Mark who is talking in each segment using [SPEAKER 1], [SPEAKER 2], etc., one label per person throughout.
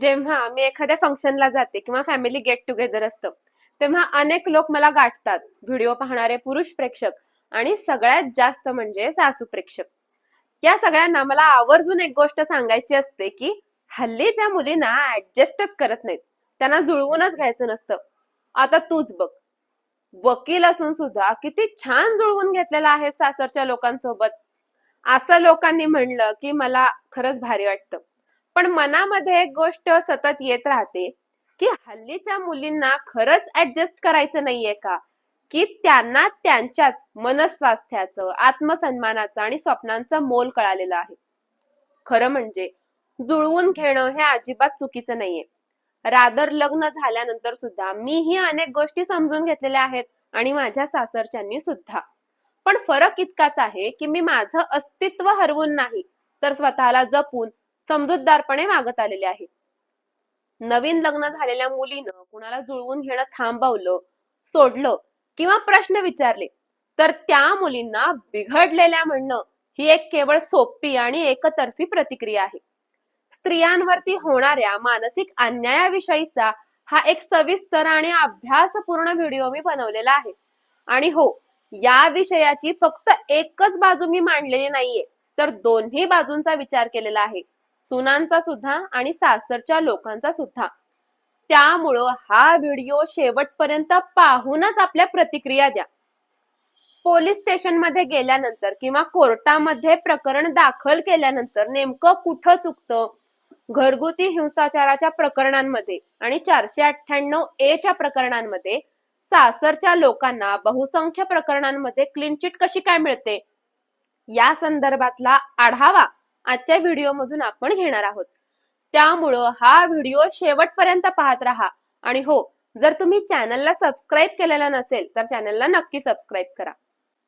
[SPEAKER 1] जेव्हा मी एखाद्या फंक्शनला जाते किंवा फॅमिली गेट टुगेदर असतं तेव्हा अनेक लोक मला गाठतात. व्हिडिओ पाहणारे पुरुष प्रेक्षक आणि सगळ्यात जास्त म्हणजे सासू प्रेक्षक. या सगळ्यांना मला आवर्जून एक गोष्ट सांगायची असते की हल्लीच्या मुलींना ऍडजस्टच करत नाहीत त्यांना जुळवूनच घ्यायचं नसतं. आता तूच बघ. वकील असून सुद्धा किती छान जुळवून घेतलेला आहे सासरच्या लोकांसोबत. असं लोकांनी म्हणलं की मला खरंच भारी वाटतं. पण मनामध्ये एक गोष्ट सतत येत राहते की हल्लीच्या मुलींना खरंच ऍडजस्ट करायचं नाहीये का? की त्यांना त्यांच्याच मनस्वास्थ्याचं आत्मसन्मानाचं आणि स्वप्नांचं मोल कळालेलं आहे. खरं म्हणजे जुळवून घेणं हे अजिबात चुकीचं नाहीये. रादर लग्न झाल्यानंतर सुद्धा मीही अनेक गोष्टी समजून घेतलेल्या आहेत आणि माझ्या सासरच्यांनी सुद्धा. पण फरक इतकाच आहे की मी माझं अस्तित्व हरवून नाही तर स्वतःला जपून समजूतदारपणे मागत आलेले आहे. नवीन लग्न झालेल्या मुलीनं कुणाला जुळवून घेणं थांबवलं सोडलं किंवा प्रश्न विचारले तर त्या मुलींना बिघडलेल्या म्हणणं ही एक केवळ सोपी आणि एकतर्फी प्रतिक्रिया आहे. स्त्रियांवरती होणाऱ्या मानसिक अन्यायाविषयीचा हा एक सविस्तर आणि अभ्यासपूर्ण व्हिडिओ मी बनवलेला आहे. आणि हो या विषयाची फक्त एकच बाजू मी मांडलेली नाहीये तर दोन्ही बाजूंचा विचार केलेला आहे. सुनांचा सुद्धा आणि सासरच्या लोकांचा सुद्धा. त्यामुळं हा व्हिडिओ शेवटपर्यंत पाहूनच आपल्या प्रतिक्रिया द्या. पोलीस स्टेशनमध्ये गेल्यानंतर किंवा कोर्टामध्ये प्रकरण दाखल केल्यानंतर नेमकं कुठं चुकतं? घरगुती हिंसाचाराच्या प्रकरणांमध्ये आणि चारशे अठ्ठ्याण्णव ए च्या प्रकरणांमध्ये सासरच्या लोकांना बहुसंख्य प्रकरणांमध्ये क्लीन चिट कशी काय मिळते? या संदर्भातला आढावा आजच्या व्हिडिओमधून आपण घेणार आहोत. त्यामुळं हा व्हिडिओ शेवटपर्यंत पाहत राहा. आणि हो जर तुम्ही चॅनलला सबस्क्राईब केलेला नसेल तर चॅनलला नक्की सबस्क्राईब करा.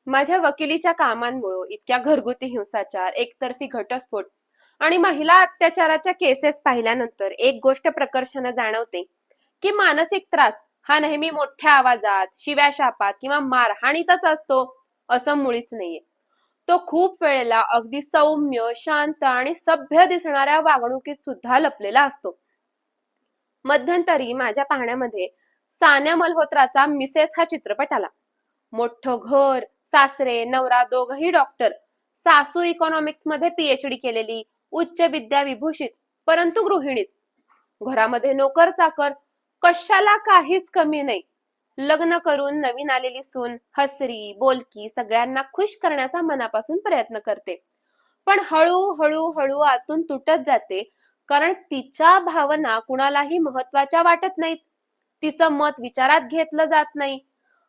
[SPEAKER 1] माझ्या वकिलीच्या कामांमुळे इतक्या घरगुती हिंसाचार एकतर्फी घटस्फोट आणि महिला अत्याचाराच्या केसेस पाहिल्यानंतर एक गोष्ट प्रकर्षानं जाणवते की मानसिक त्रास हा नेहमी मोठ्या आवाजात शिव्या शापात किंवा मारहाणीतच असतो असं मुळीच नाहीये. तो खूप वेळेला अगदी सौम्य शांत आणि सभ्य दिसणाऱ्या वागणुकीत सुद्धा लपलेला असतो. मध्यंतरी माझ्या पाहण्यामध्ये सान्या मल्होत्राचा मिसेस हा चित्रपट आला. मोठं घर सासरे नवरा दोघही डॉक्टर सासू इकॉनॉमिक्समध्ये पीएचडी केलेली उच्च विद्या विभूषित परंतु गृहिणीच. घरामध्ये नोकर चाकर कशाला काहीच कमी नाही. लग्न करून नवीन आलेली सून हसरी बोलकी सगळ्यांना खुश करण्याचा मनापासून प्रयत्न करते. पण हळू हळू हळू आतून तुटत जाते कारण तिच्या भावना कुणालाही महत्त्वाच्या वाटत नाहीत. तिचं मत विचारात घेतलं जात नाही.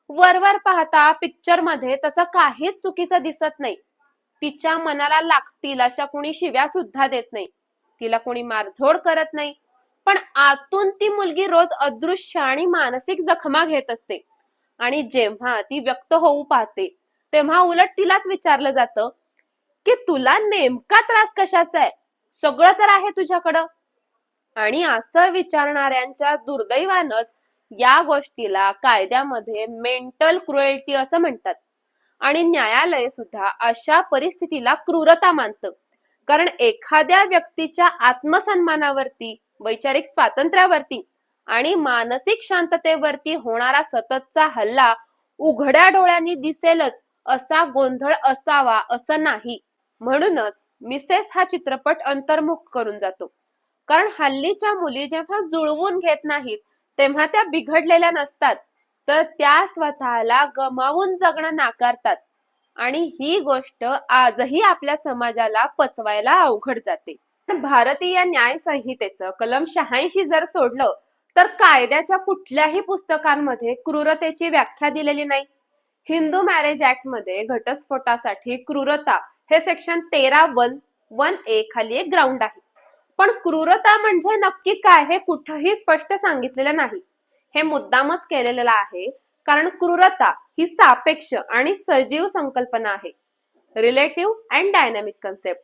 [SPEAKER 1] वरवर पाहता पिक्चरमध्ये तसं काहीच चुकीचं दिसत नाही. तिच्या मनाला लागतील अशा कुणी शिव्या सुद्धा देत नाही. तिला कोणी मारझोड करत नाही. पण आतून ती मुलगी रोज अदृश्य आणि मानसिक जखमा घेत असते. आणि जेव्हा ती व्यक्त होऊ पाहते तेव्हा उलट तिलाच विचारलं जातं की तुला नेमका त्रास कशाचा आहे? सगळं तर आहे तुझ्याकडं. आणि असं विचारणाऱ्यांच्या दुर्दैवानच या गोष्टीला कायद्यामध्ये मेंटल क्रुएल्टी असं म्हणतात. आणि न्यायालय सुद्धा अशा परिस्थितीला क्रूरता मानतं. कारण एखाद्या व्यक्तीच्या आत्मसन्मानावरती वैचारिक स्वातंत्र्यावरती आणि मानसिक शांततेवरती होणारा सततचा हल्ला उघड्या डोळ्यांनी दिसेलच असा गोंधळ असावा असं नाही. म्हणूनच मिसेस हा चित्रपट अंतर्मुख करून जातो. कारण हल्लीच्या मुली जेव्हा जुळवून घेत नाहीत तेव्हा त्या बिघडलेल्या नसतात तर त्या स्वतःला गमावून जगणं नाकारतात. आणि ही गोष्ट आजही आपल्या समाजाला पचवायला अवघड जाते. भारतीय न्याय संहितेचं कलम शहाऐंशी जर सोडलं तर कायद्याच्या कुठल्याही पुस्तकांमध्ये क्रूरतेची व्याख्या दिलेली नाही. हिंदू मॅरेज ऍक्टमध्ये घटस्फोटासाठी क्रूरता हे सेक्शन तेरा वन वन ए खाली एक ग्राउंड आहे. पण क्रूरता म्हणजे नक्की काय हे कुठंही स्पष्ट सांगितलेलं नाही. हे मुद्दामच केलेलं आहे कारण क्रूरता ही सापेक्ष आणि सजीव संकल्पना आहे. रिलेटिव्ह अँड डायनामिक कन्सेप्ट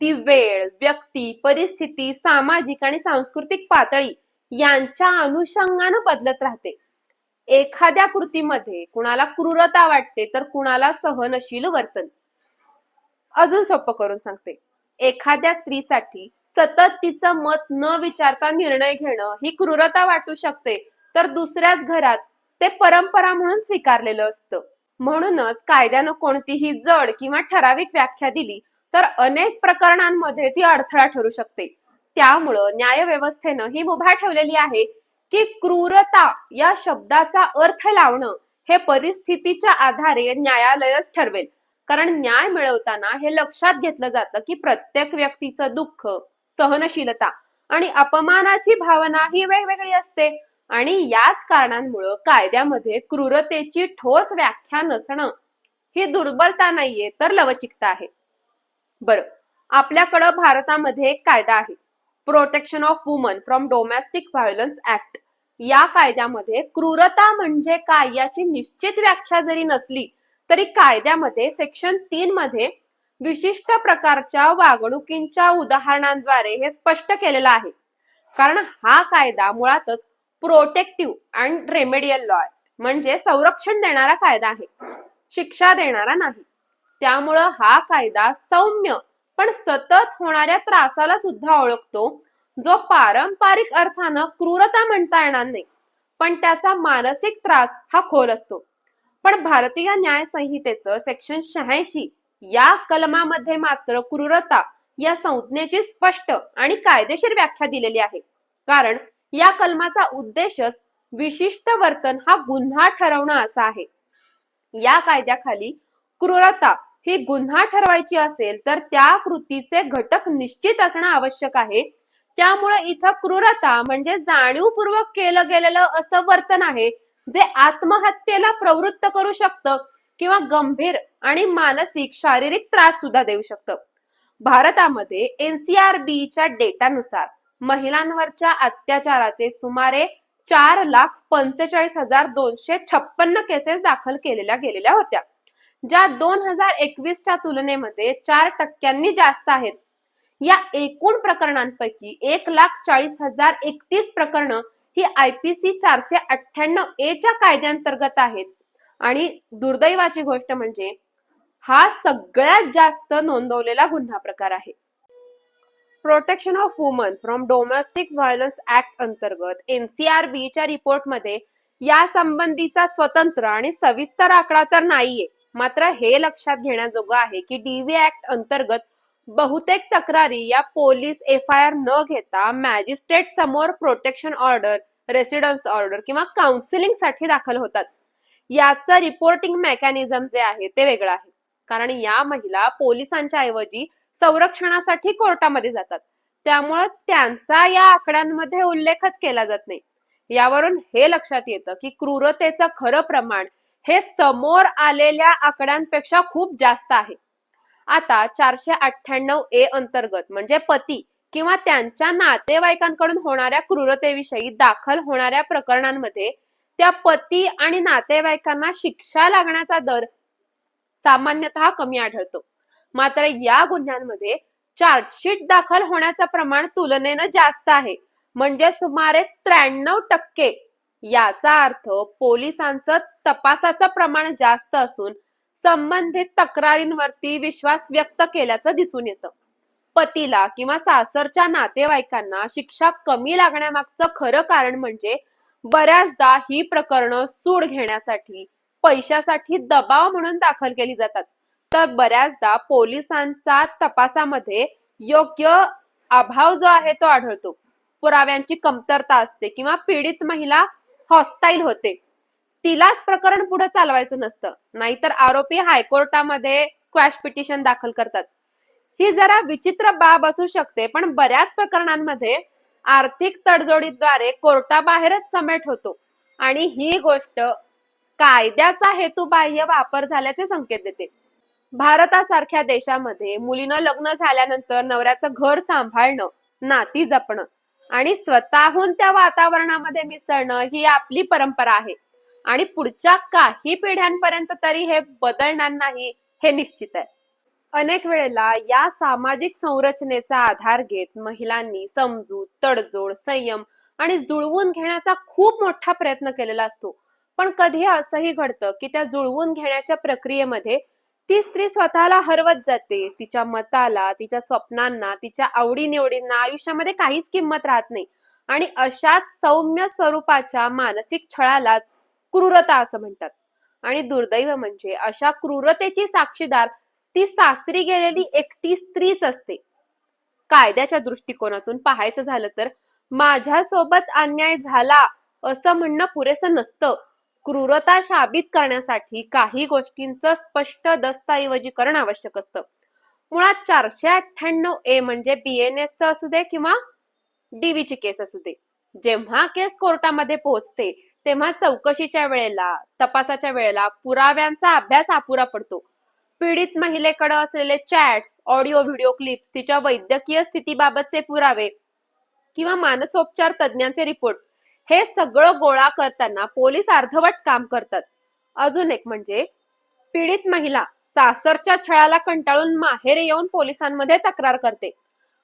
[SPEAKER 1] ती वेळ व्यक्ती परिस्थिती सामाजिक आणि सांस्कृतिक पातळी यांच्या अनुषंगानं बदलत राहते. एखाद्या कृतीमध्ये कुणाला क्रूरता वाटते तर कुणाला सहनशील वर्तन. अजून सोपं करून सांगते. एखाद्या स्त्रीसाठी सतत तिचं मत न विचारता निर्णय घेणं ही क्रूरता वाटू शकते तर दुसऱ्याच घरात ते परंपरा म्हणून स्वीकारलेलं असतं. म्हणूनच कायद्यानं कोणतीही जड किंवा ठराविक व्याख्या दिली तर अनेक प्रकरणांमध्ये ती अडथळा ठरू शकते. त्यामुळं न्यायव्यवस्थेनं ही मुभा ठेवलेली आहे की क्रूरता या शब्दाचा अर्थ लावणं हे परिस्थितीच्या आधारे न्यायालयच ठरवेल. कारण न्याय मिळवताना हे लक्षात घेतलं जातं की प्रत्येक व्यक्तीचं दुःख सहनशीलता आणि अपमानाची भावना ही वेगवेगळी असते. आणि याच कारणांमुळं कायद्यामध्ये क्रूरतेची ठोस व्याख्या नसणं ही दुर्बलता नाहीये तर लवचिकता आहे. बरं. आपल्याकडं भारतामध्ये एक कायदा आहे. Protection of women from domestic violence act या कायद्यामध्ये क्रूरता म्हणजे काय याची निश्चित व्याख्या जरी नसली तरी कायद्यामध्ये सेक्शन तीन मध्ये विशिष्ट प्रकारच्या वागणुकींच्या उदाहरणांद्वारे हे स्पष्ट केलेलं आहे. कारण हा कायदा मुळातच प्रोटेक्टिव्ह अँड रेमेडियल लॉ म्हणजे संरक्षण देणारा कायदा आहे. शिक्षा देणारा नाही. त्यामुळं हा कायदा सौम्य पण सतत होणाऱ्या त्रासाला सुद्धा ओळखतो जो पारंपरिक अर्थानं क्रूरता म्हणता येणार नाही. पण त्याचा मानसिक त्रास हा खोल असतो. पण भारतीय न्याय संहितेचं सेक्शन शहाऐंशी या कलमामध्ये मात्र क्रूरता या संज्ञेची स्पष्ट आणि कायदेशीर व्याख्या दिलेली आहे. कारण या कलमाचा उद्देशच विशिष्ट वर्तन हा गुन्हा ठरवणं असा आहे. या कायद्याखाली क्रूरता ही गुन्हा ठरवायची असेल तर त्या कृतीचे घटक निश्चित असणं आवश्यक आहे. त्यामुळे इथं क्रूरता म्हणजे जाणीवपूर्वक केलं गेलेलं असं वर्तन आहे जे आत्महत्येला प्रवृत्त करू शकतं किंवा गंभीर आणि मानसिक शारीरिक त्रास सुद्धा देऊ शकतं. भारतामध्ये एनसीआरबीच्या डेटानुसार महिलांवरच्या अत्याचाराचे सुमारे चार लाख पंचेचाळीस हजार दोनशे छप्पन्न केसेस दाखल केलेल्या गेलेल्या होत्या. ज्या दोन हजार एकवीसच्या तुलनेमध्ये चार टक्क्यांनी जास्त आहेत. या एकूण प्रकरणांपैकी एक लाख चाळीस हजार एकतीस प्रकरणं ही आय पी सी चारशे अठ्ठ्याण्णव ए च्या कायद्यांतर्गत आहेत. आणि दुर्दैवाची गोष्ट म्हणजे हा सगळ्यात जास्त नोंदवलेला गुन्हा प्रकार आहे. Protection of women from domestic violence act अंतर्गत एनसीआरबी च्या रिपोर्टमध्ये या संबंधीचा स्वतंत्र आणि सविस्तर आकडा तर नाहीये. मात्र हे लक्षात घेण्याजोगं आहे की डीव्ही ऍक्ट अंतर्गत बहुतेक तक्रारी या पोलीस एफ आय आर न घेता मॅजिस्ट्रेट समोर प्रोटेक्शन ऑर्डर रेसिडन्स ऑर्डर किंवा काउन्सिलिंगसाठी दाखल होतात. याचं रिपोर्टिंग मेकॅनिझम जे आहे ते वेगळं आहे. कारण या महिला पोलिसांच्या ऐवजी संरक्षणासाठी कोर्टामध्ये जातात. त्यामुळं त्यांचा या आकड्यांमध्ये उल्लेखच केला जात नाही. यावरून हे लक्षात येतं की क्रूरतेचं खरं प्रमाण हे समोर आलेल्या आकड्यांपेक्षा खूप जास्त आहे. आता चारशे अठ्ठ्याण्णव ए अंतर्गत म्हणजे पती किंवा त्यांच्या नातेवाईकांकडून होणाऱ्या क्रूरतेविषयी दाखल होणाऱ्या प्रकरणांमध्ये त्या पती आणि नातेवाईकांना शिक्षा लागण्याचा दर सामान्यतः कमी आढळतो. मात्र या गुन्ह्यांमध्ये चार्जशीट दाखल होण्याचं प्रमाण तुलनेनं जास्त आहे. म्हणजे सुमारे त्र्याण्णव टक्के याचा अर्थ पोलिसांचं तपासाचं प्रमाण जास्त असून संबंधित तक्रारींवरती विश्वास व्यक्त केल्याचं दिसून येतं. पतीला किंवा सासरच्या नातेवाईकांना शिक्षा कमी लागण्यामागचं खरं कारण म्हणजे बऱ्याचदा ही प्रकरणं सूड घेण्यासाठी पैशासाठी दबाव म्हणून दाखल केली जातात. तर बऱ्याचदा पोलिसांचा तपासामध्ये योग्य अभाव जो आहे तो आढळतो. पुराव्यांची कमतरता असते किंवा पीडित महिला हॉस्टाईल होते. तिलाच प्रकरण पुढे चालवायचं नसतं. नाहीतर आरोपी हायकोर्टामध्ये क्वॅश पिटिशन दाखल करतात. ही जरा विचित्र बाब असू शकते पण बऱ्याच प्रकरणांमध्ये आर्थिक तडजोडीद्वारे कोर्टाबाहेरच समेट होतो. आणि ही गोष्ट कायद्याचा हेतुबाह्य वापर झाल्याचे संकेत देते. भारतासारख्या देशामध्ये मुलीनं लग्न झाल्यानंतर नवऱ्याचं घर सांभाळणं नाती जपणं आणि स्वतःहून त्या वातावरणामध्ये मिसळणं ही आपली परंपरा आहे. आणि पुढच्या काही पिढ्यांपर्यंत तरी हे बदलणार नाही हे निश्चित आहे. अनेक वेळेला या सामाजिक संरचनेचा आधार घेत महिलांनी समजूत तडजोड संयम आणि जुळवून घेण्याचा खूप मोठा प्रयत्न केलेला असतो. पण कधी असंही घडतं की त्या जुळवून घेण्याच्या प्रक्रियेमध्ये ती स्त्री स्वतःला हरवत जाते. तिच्या मताला तिच्या स्वप्नांना तिच्या आवडीनिवडींना आयुष्यामध्ये काहीच किंमत राहत नाही. आणि अशाच सौम्य स्वरूपाच्या मानसिक छळालाच क्रूरता असं म्हणतात. आणि दुर्दैव म्हणजे अशा क्रूरतेची साक्षीदार ती सासरी गेलेली एकटी स्त्रीच असते. कायद्याच्या दृष्टिकोनातून पाहायचं झालं तर माझ्यासोबत अन्याय झाला असं म्हणणं पुरेसं नसतं. क्रूरता शाबित करण्यासाठी काही गोष्टींचं स्पष्ट दस्तऐवजीकरण आवश्यक असतं. मुळात चारशे अठ्ठ्याण्णव ए म्हणजे बीएनएसचं असू दे किंवा डीव्हीची केस असू दे. जेव्हा केस कोर्टामध्ये पोहोचते तेव्हा चौकशीच्या वेळेला तपासाच्या वेळेला पुराव्यांचा अभ्यास अपुरा पडतो. पीडित महिलेकडे असलेले चॅट्स ऑडिओ व्हिडिओ क्लिप्स तिच्या वैद्यकीय स्थितीबाबतचे पुरावे किंवा मानसोपचार तज्ज्ञांचे रिपोर्ट हे सगळं गोळा करताना पोलीस अर्धवट काम करतात. अजून एक म्हणजे पीडित महिला सासरच्या छळाला कंटाळून माहेर येऊन पोलिसांमध्ये तक्रार करते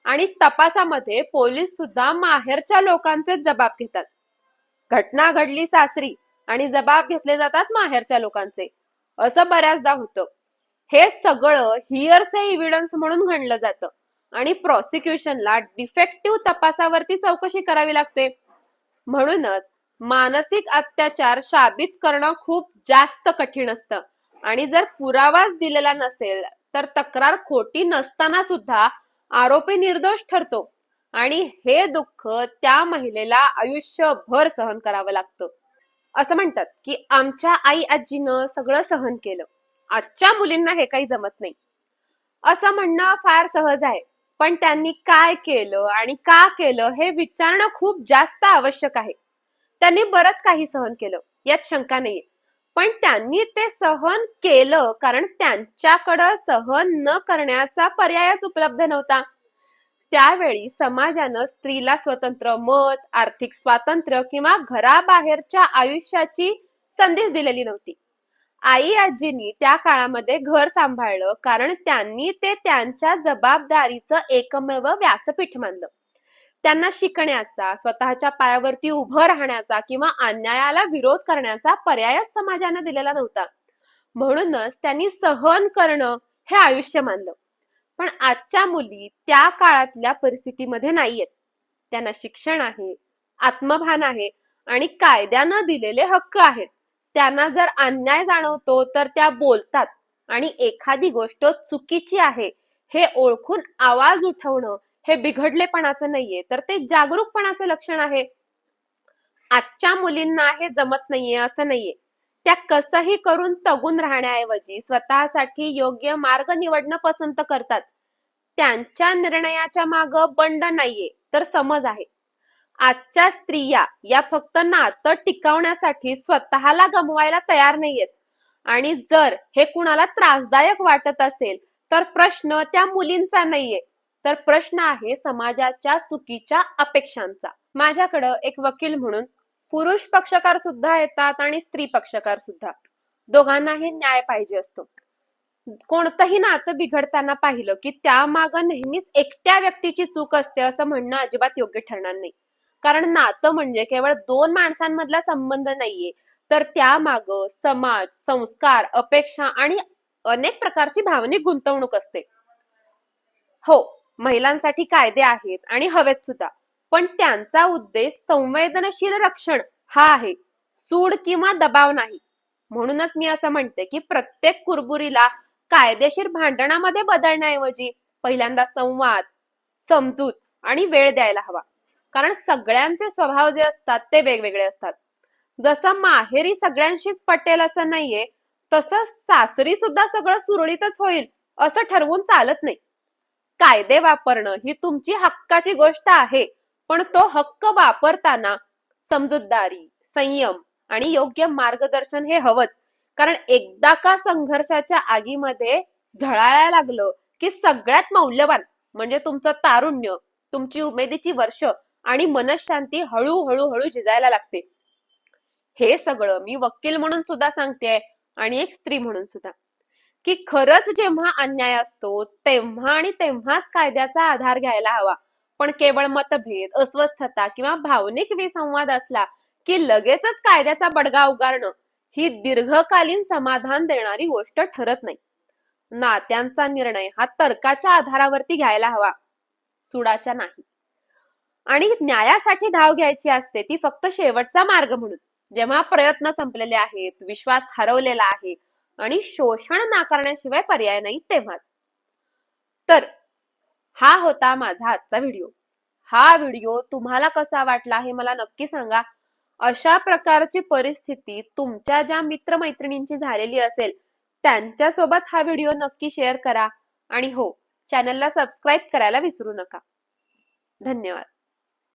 [SPEAKER 1] आणि तपासामध्ये पोलीस सुद्धा माहेरच्या लोकांचे जबाब घेतात. घटना घडली सासरी आणि जबाब घेतले जातात माहेरच्या लोकांचे. असं बऱ्याचदा होतं. हे सगळं हिअरसे इव्हिडन्स म्हणून घडलं जातं आणि प्रॉसिक्युशनला डिफेक्टिव्ह तपासावरती चौकशी करावी लागते. म्हणूनच मानसिक अत्याचार शाबित करणं खूप जास्त कठीण असतं. आणि जर पुरावाच दिलेला नसेल तर तक्रार खोटी नसताना सुद्धा आरोपी निर्दोष ठरतो. आणि हे दुःख त्या महिलेला आयुष्यभर सहन करावं लागतं. असं म्हणतात की आमच्या आई आजीनं सगळं सहन केलं. आजच्या मुलींना हे काही जमत नाही. असं म्हणणं फार सहज आहे. पण त्यांनी काय केलं आणि का केलं हे विचारणं खूप जास्त आवश्यक आहे. त्यांनी बरंच काही सहन केलं यात शंका नाहीये. पण त्यांनी ते सहन केलं कारण त्यांच्याकडं सहन न करण्याचा पर्यायच उपलब्ध नव्हता. त्यावेळी समाजानं स्त्रीला स्वतंत्र मत आर्थिक स्वातंत्र्य किंवा घराबाहेरच्या आयुष्याची संधीच दिलेली नव्हती. आई आजींनी त्या काळामध्ये घर सांभाळलं कारण त्यांनी ते त्यांच्या जबाबदारीचं एकमेव व्यासपीठ मानलं. त्यांना शिकण्याचा स्वतःच्या पायावरती उभं राहण्याचा किंवा अन्यायाला विरोध करण्याचा पर्यायच समाजानं दिलेला नव्हता. म्हणूनच त्यांनी सहन करणं हे आयुष्य मानलं. पण आजच्या मुली त्या काळातल्या परिस्थितीमध्ये नाहीयेत. त्यांना शिक्षण आहे आत्मभान आहे आणि कायद्यानं दिलेले हक्क आहेत. त्यांना जर अन्याय जाणवतो तर त्या बोलतात. आणि एखादी गोष्ट चुकीची आहे हे ओळखून आवाज उठवणं हे बिघडलेपणाचं नाहीये. तर ते जागरूकपणाचं लक्षण आहे. आजच्या मुलींना हे जमत नाहीये असं नाहीये. त्या कसंही करून तगून राहण्याऐवजी स्वतःसाठी योग्य मार्ग निवडणं पसंत करतात. त्यांच्या निर्णयाच्या माग बंड नाहीये तर समज आहे. आजच्या स्त्रिया या फक्त नातं टिकवण्यासाठी स्वतःला गमवायला तयार नाहीयेत. आणि जर हे कुणाला त्रासदायक वाटत असेल तर प्रश्न त्या मुलींचा नाहीये. तर प्रश्न आहे समाजाच्या चुकीच्या अपेक्षांचा. माझ्याकडं एक वकील म्हणून पुरुष पक्षकार सुद्धा येतात आणि स्त्री पक्षकार सुद्धा. दोघांनाही न्याय पाहिजे असतो. कोणतंही नातं बिघडताना पाहिलं की त्यामागं नेहमीच एकट्या व्यक्तीची चूक असते असं म्हणणं अजिबात योग्य ठरणार नाही. कारण नातं म्हणजे केवळ दोन माणसांमधला संबंध नाहीये. तर त्यामाग समाज संस्कार अपेक्षा आणि अनेक प्रकारची भावनिक गुंतवणूक असते. हो महिलांसाठी कायदे आहेत आणि हवेत सुद्धा. पण त्यांचा उद्देश संवेदनशील रक्षण हा आहे. सूड किंवा दबाव नाही. म्हणूनच मी असं म्हणते की प्रत्येक कुरबुरीला कायदेशीर भांडणामध्ये बदलण्याऐवजी पहिल्यांदा संवाद समजूत आणि वेळ द्यायला हवा. कारण सगळ्यांचे स्वभाव जे असतात ते वेगवेगळे असतात. जसं माहेरी सगळ्यांशीच पटेल असं नाहीये तसं सासरी सुद्धा सगळं सुरळीतच होईल असं ठरवून चालत नाही. कायदे वापरणं ही तुमची हक्काची गोष्ट आहे पण तो हक्क वापरताना समजूतदारी संयम आणि योग्य मार्गदर्शन हे हवंच. कारण एकदा का संघर्षाच्या आगीमध्ये झळाळायला लागलं की सगळ्यात मौल्यवान म्हणजे तुमचं तारुण्य तुमची उमेदीची वर्ष आणि मनशांती हळूहळू हळू झिजायला लागते. हे सगळं मी वकील म्हणून सुद्धा सांगते आणि एक स्त्री म्हणून सुद्धा. की खरंच जेव्हा अन्याय असतो तेव्हा आणि तेव्हाच कायद्याचा आधार घ्यायला हवा. पण केवळ मतभेद अस्वस्थता किंवा भावनिक विसंवाद असला की लगेचच कायद्याचा बडगा उगारणं ही दीर्घकालीन समाधान देणारी गोष्ट ठरत नाही. नात्यांचा निर्णय हा तर्काच्या आधारावरती घ्यायला हवा. सुडाच्या नाही. आणि न्यायासाठी धाव घ्यायची असते ती फक्त शेवटचा मार्ग म्हणून. जेव्हा प्रयत्न संपलेले आहेत विश्वास हरवलेला आहे आणि शोषण नाकारण्याशिवाय पर्याय नाही तेव्हाच. तर हा होता माझा आजचा व्हिडिओ. हा व्हिडिओ तुम्हाला कसा वाटला हे मला नक्की सांगा. अशा प्रकारची परिस्थिती तुमच्या ज्या मित्रमैत्रिणींची झालेली असेल त्यांच्यासोबत हा व्हिडिओ नक्की शेअर करा. आणि हो चॅनलला सबस्क्राईब करायला विसरू नका. धन्यवाद.